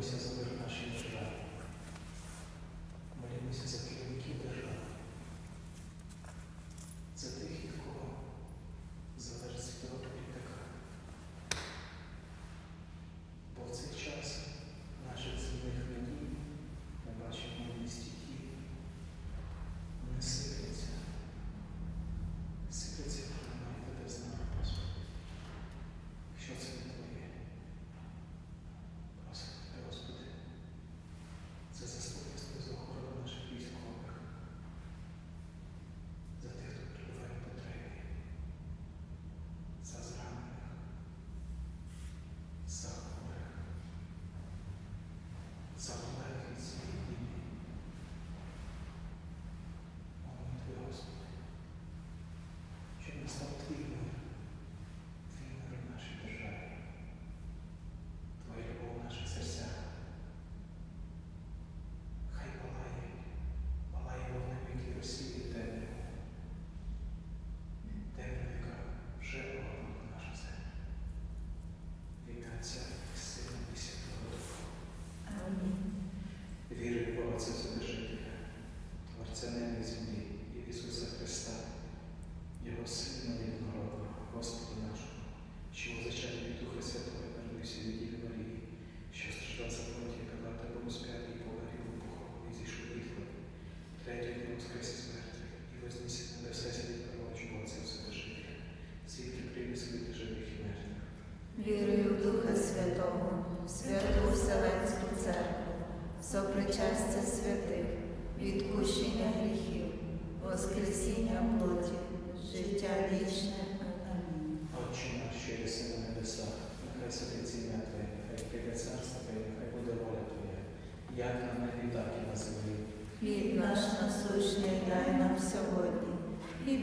Молимося за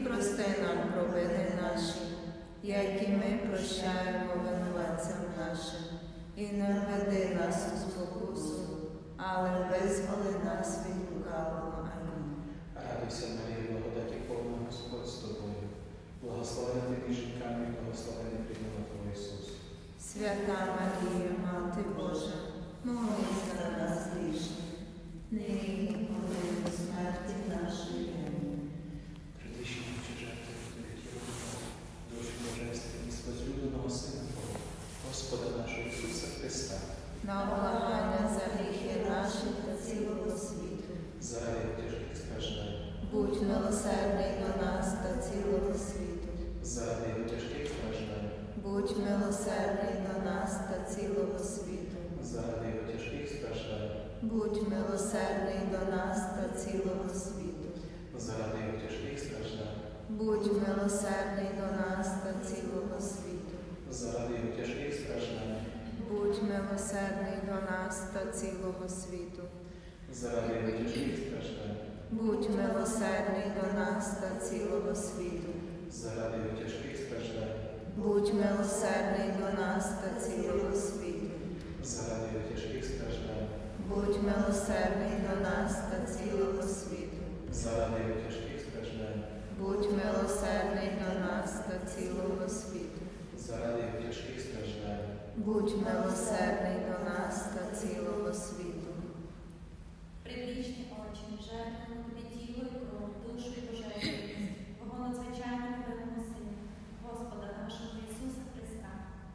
прости нам провини наші, як і ми прощаємо винуватцям нашим, і не введи нас у спокусу, але визволи нас від лукавого. Амінь. Радуйся, Марія, благодаті повна Господь з тобою. Благословена ти між жінками, благословений прийняла Твого Ісус. Свята Марія, Мати Божа, молись за нас грішних, нині і годину смерті нашої. Амінь. Придвищені жертви тобі тіло душі божественні, з возлюбленого Сина Твого, Господа нашого Ісуса Христа, На облагання за гріхи наші та цілого світу. заради тяжких страждань, Будь милосердний до нас та цілого світу. його тяжких страждань, Будь милосердний до нас та цілого світу. його тяжких страждань, Будь милосердний до нас та цілого світу. його тяжких страждань, Будь милосердний до нас та цілого світу. його тяжких страждань, Будь милосердний до нас та цілого світу. заради тяжких страждань, Будь милосердний до нас та цілого світу. заради тяжких страждань, Будь милосердний до нас та цілого світу. заради тяжких страждань, Будь милосердний до нас та цілого світу. заради тяжких страждань, Будь милосердний до нас та цілого світу. заради тяжких страждань, Будь милосердний до нас та цілого світу. Предвічні очі, тобі тіло і кров, душу і божественність, Твого надзвичайно Сина, Господа нашого Ісуса Христа,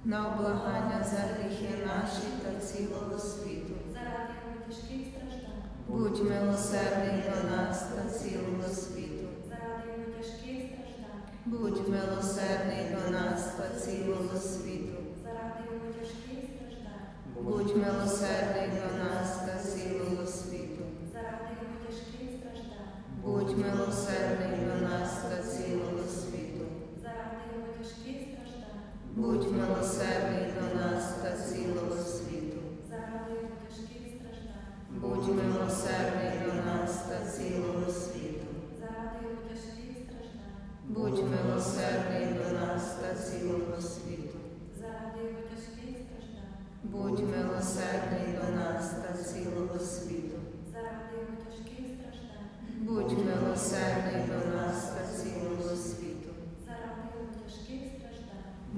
На облагання за гріхи наші та цілого світу. заради Його тяжких страждань, Будь милосердний до нас та цілого світу. заради Його тяжких страждань, Будь милосердний до нас та цілого світу. Будь милосердний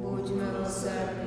страждань. Будь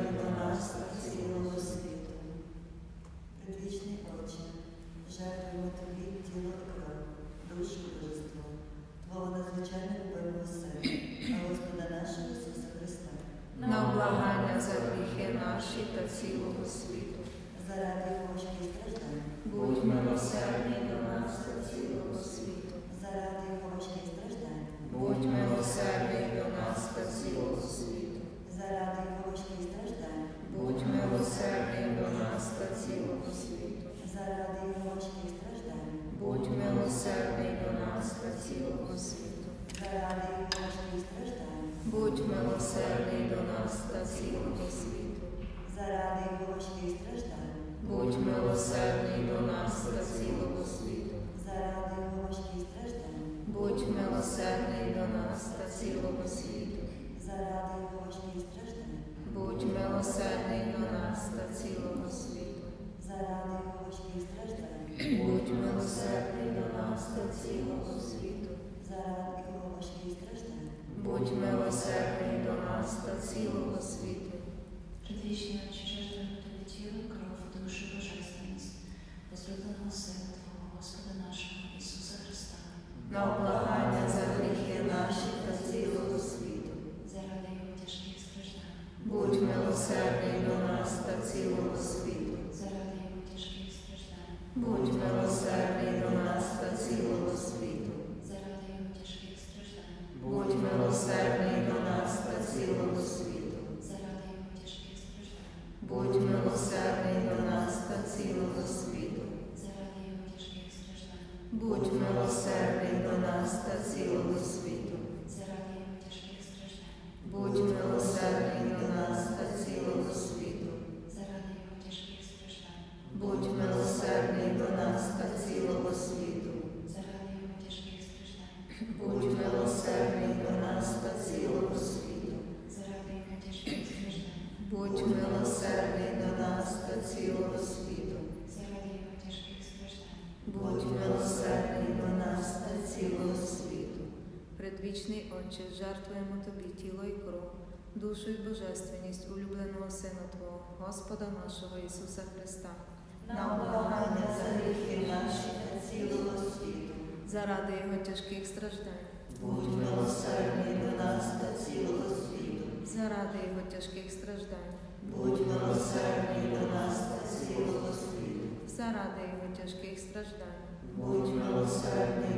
Будь милосердний до нас та цілого світу. заради важких страждань, Будь милосердний до нас та цілого світу. заради важких страждань, Будь милосердний до нас та цілого світу. заради важких страждань, Будь милосердний до нас та цілого світу. заради важких страждань, Будь милосердний до нас та цілого світу. Предвічні очі жертвуємо тобі тіло, кров, душу, божественність, возлюбленого Сина Твого, Господа нашого Ісуса Христа, На облагання за гріхи наші та цілого світу. заради Його тяжких страждань, Будь милосердний до нас та цілого світу. Душу і божественність улюбленого Сина Твого, Господа нашого Ісуса Христа, на облагання за гріхи наші та цілого світу. заради Його тяжких страждань, Будь милосердний до нас та цілого світу. заради Його тяжких страждань, Будь милосердний до нас та цілого світу. заради Його тяжких страждань, Будь милосердний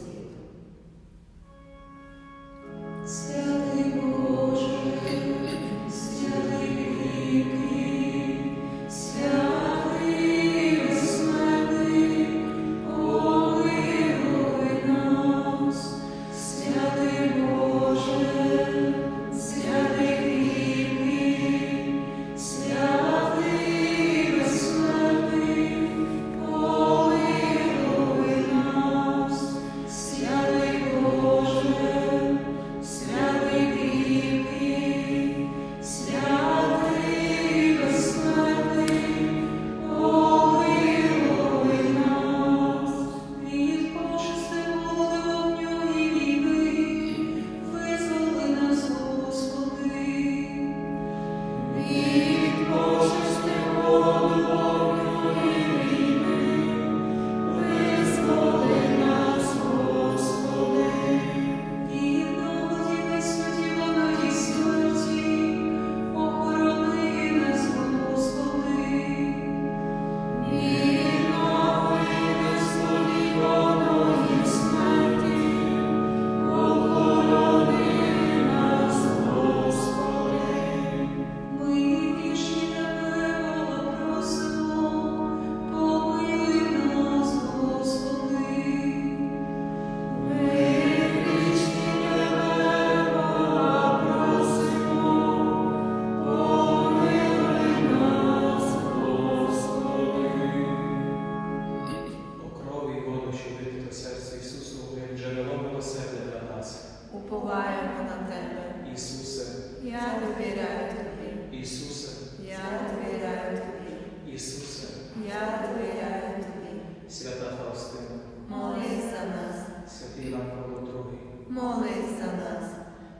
Молись за нас,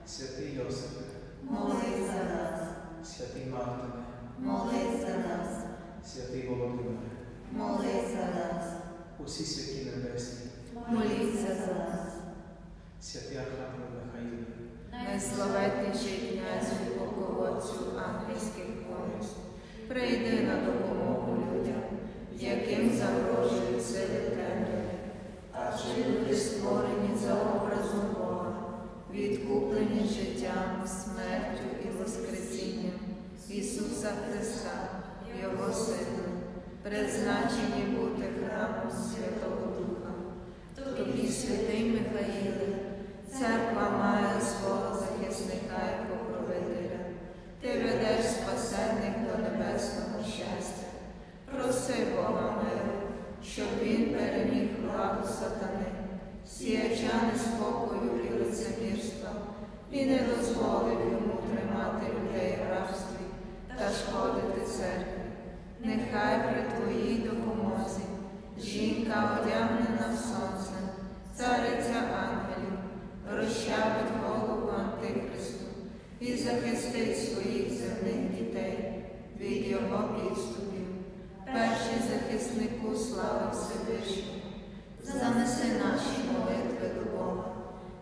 святий Йосифе, молись за нас, святий Мартине, молись за нас, святий Володимире, молись за нас, усі святі небесні, моліться за нас. святий Архангел Михаїл, Найславетніший князю і полководцю ангельських войск, прийди на допомогу людям, яким загрожують сили темряви, адже люди створені за образом Бога, відкуплені життям, смертю і Воскресінням Ісуса Христа, Його Сина, призначені бути храмом Святого наші молитви до Бога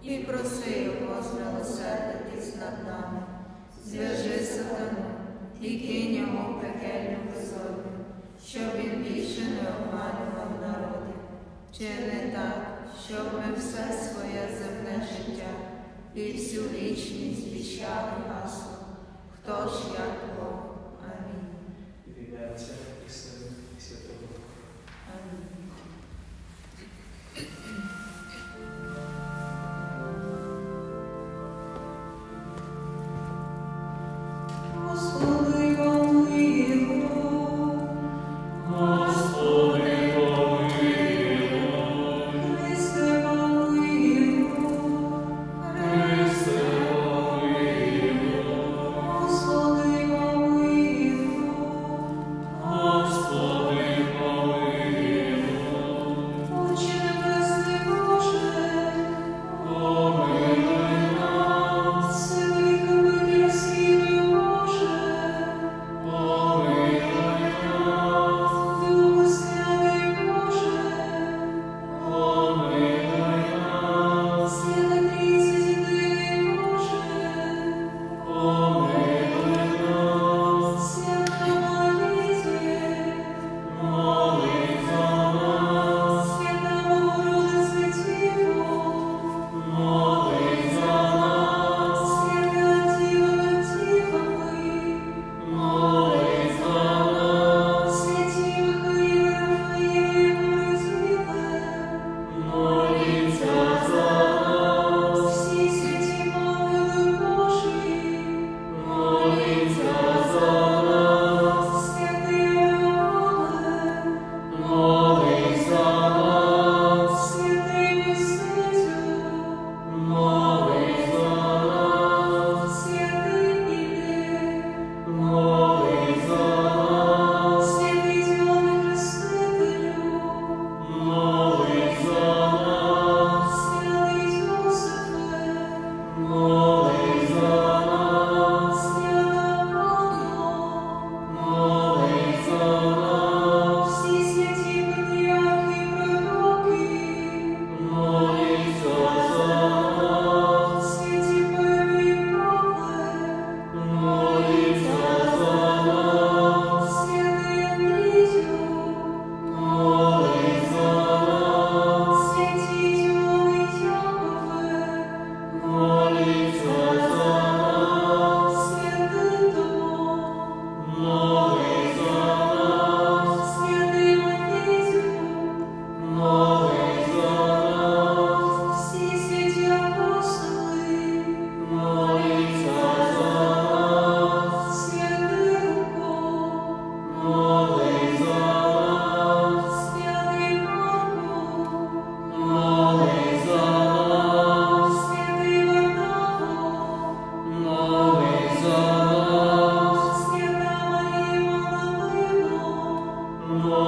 і проси Його змилосердитись над нами. Зв'яжи сатану і кинь його в пекельну безодню, щоб він більше не обманював народи. Чи не так, щоб ми все своє земне життя і всю вічність віщали гасло, хто ж як Бог. Амінь. Amen.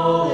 Holy